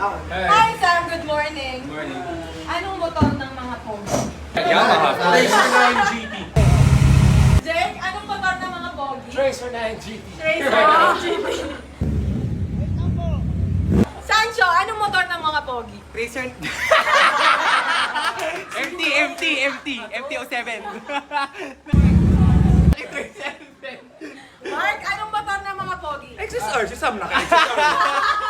Oh. Hi, Sam. Good morning. Morning. Anong motor ng mga pogi? Yamaha. Tracer 9 GT. Jake, anong motor ng mga pogi? Tracer 9 GT. Tracer 9 GT. Sancho, anong motor ng mga pogi? Tracer... MT, MT, MT, MT07. Mark, anong motor ng mga pogi? XSR, si Sam na. XSR.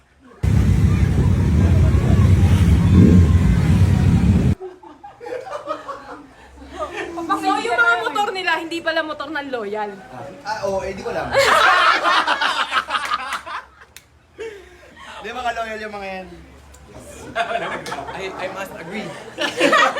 motor ng loyal. Ah, oo, oh, eh di ko alam. Di mga loyal yung mga yan. I, I must agree.